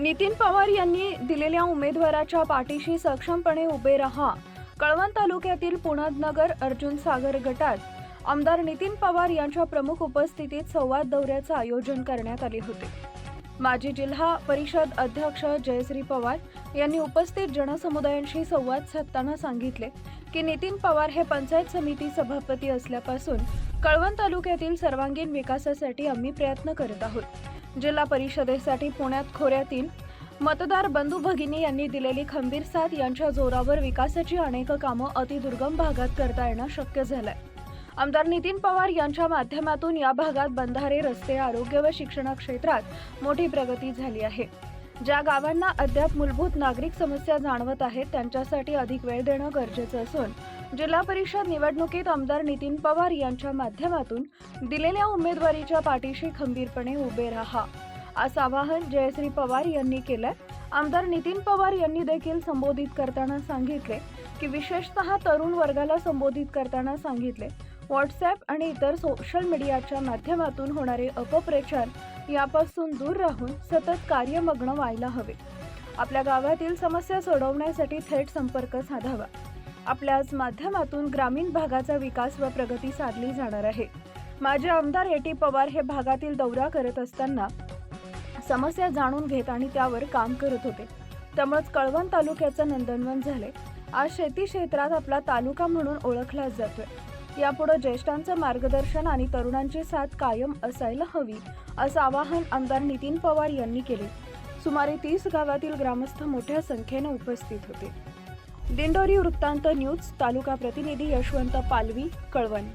नितीन पवार यांनी दिलेल्या उमेदवाराच्या पाठीशी सक्षमपणे उभे रहा. कळवण तालुक्यातील पुणादनगर अर्जुन सागर गटात आमदार नितीन पवार यांच्या प्रमुख उपस्थितीत संवाद दौऱ्याचं आयोजन करण्यात आले होते. माजी जिल्हा परिषद अध्यक्ष जयश्री पवार यांनी उपस्थित जनसमुदायांशी संवाद साधताना सांगितले की नितीन पवार हे पंचायत समिती सभापती असल्यापासून कळवण तालुक्यातील सर्वांगीण विकासासाठी आम्ही प्रयत्न करत आहोत. जिल्हा परिषदेसाठी पुण्यात खोऱ्यातील मतदार बंधू भगिनी यांनी दिलेली खंबीर साथ यांच्या जोरावर विकासाची अनेक कामं अतिदुर्गम भागात करता येणं शक्य झालंय. आमदार नितीन पवार यांच्या माध्यमातून या भागात बंधारे रस्ते आरोग्य व शिक्षण क्षेत्रात मोठी प्रगती झाली आहे. ज्या गावांना अद्याप मूलभूत नागरिक समस्या जाणवत आहेत त्यांच्यासाठी अधिक वेळ देणं गरजेचं असून जिल्हा परिषद निवडणुकीत आमदार नितीन पवार यांच्या माध्यमातून दिलेल्या उमेदवारीच्या पाठीशी खंबीरपणे उभे राहा. असं आवाहन जयश्री पवार यांनी केलंय. आमदार नितीन पवार यांनी देखील संबोधित करताना सांगितले की विशेषतः तरुण वर्गाला संबोधित करताना सांगितले व्हॉट्सॲप आणि इतर सोशल मीडियाच्या माध्यमातून होणारे अपप्रचार यापासून दूर राहून सतत कार्यमग्न व्हायला हवे. आपल्या गावातील समस्या सोडवण्यासाठी थेट संपर्क साधावा. आपल्याच माध्यमातून ग्रामीण भागाचा विकास व प्रगती साधली जाणार आहे. माझे आमदार ए. टी. पवार हे भागातील दौरा करत असताना समस्या जाणून घेत आणि त्यावर काम करत होते. त्यामुळेच कळवण तालुक्याचं नंदनवन झाले आज शेती क्षेत्रात आपला तालुका म्हणून ओळखला जातोय. यापुढे ज्येष्ठांचं मार्गदर्शन आणि तरुणांची साथ कायम असायला हवी असं आवाहन आमदार नितीन पवार यांनी केले. सुमारे तीस गावातील ग्रामस्थ मोठ्या संख्येने उपस्थित होते. दिंडोरी वृत्तांत न्यूज तालुका प्रतिनिधी यशवंत पालवी कळवण.